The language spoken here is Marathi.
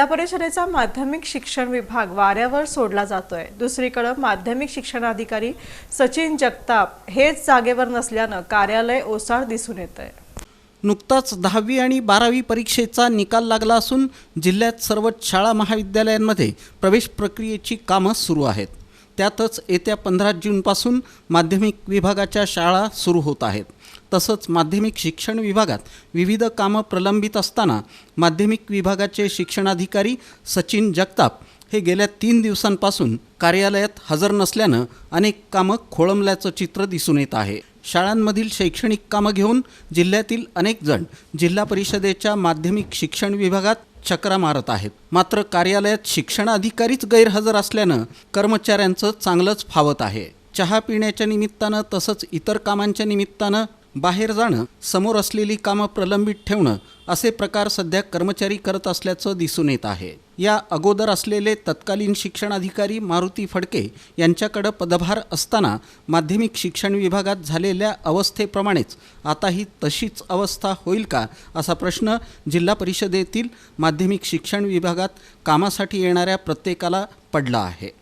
जिल्हा परिषदेचा माध्यमिक शिक्षण विभाग वाऱ्यावर सोडला जातोय. दुसरीकडे माध्यमिक शिक्षणाधिकारी सचिन जगताप हेच जागेवर नसल्यानं कार्यालय ओसाड दिसून येत आहे नुकताच दहावी आणि बारावी परीक्षेचा निकाल लागला असून जिल्ह्यात सर्वच शाळा महाविद्यालयांमध्ये प्रवेश प्रक्रियेची कामं सुरू आहेत. त्यातच येत्या पंधरा जूनपासून माध्यमिक विभागाच्या शाळा सुरू होत आहेत. तसंच माध्यमिक शिक्षण विभागात विविध कामं प्रलंबित असताना माध्यमिक विभागाचे शिक्षणाधिकारी सचिन जगताप हे गेल्या तीन दिवसांपासून कार्यालयात हजर नसल्यानं अनेक कामं खोळंबल्याचं चित्र दिसून येत आहे. शाळांमधील शैक्षणिक कामं घेऊन जिल्ह्यातील अनेक जण जिल्हा परिषदेच्या माध्यमिक शिक्षण विभागात चक्रा मारत आहेत. मात्र कार्यालयात शिक्षणाधिकारीच गैरहजर असल्यानं कर्मचाऱ्यांचं चांगलंच फावत आहे. चहा पिण्याच्या निमित्तानं तसंच इतर कामांच्या निमित्तानं बाहेर जाणं समोर असलेली कामं प्रलंबित ठेवणं असे प्रकार सध्या कर्मचारी करत असल्याचं दिसून येत आहे. या अगोदर असलेले तत्कालीन शिक्षणाधिकारी मारुती फडके यांच्याकडं पदभार असताना माध्यमिक शिक्षण विभागात झालेल्या अवस्थेप्रमाणेच आताही तशीच अवस्था होईल का असा प्रश्न जिल्हा परिषदेतील माध्यमिक शिक्षण विभागात कामासाठी येणाऱ्या प्रत्येकाला पडला आहे.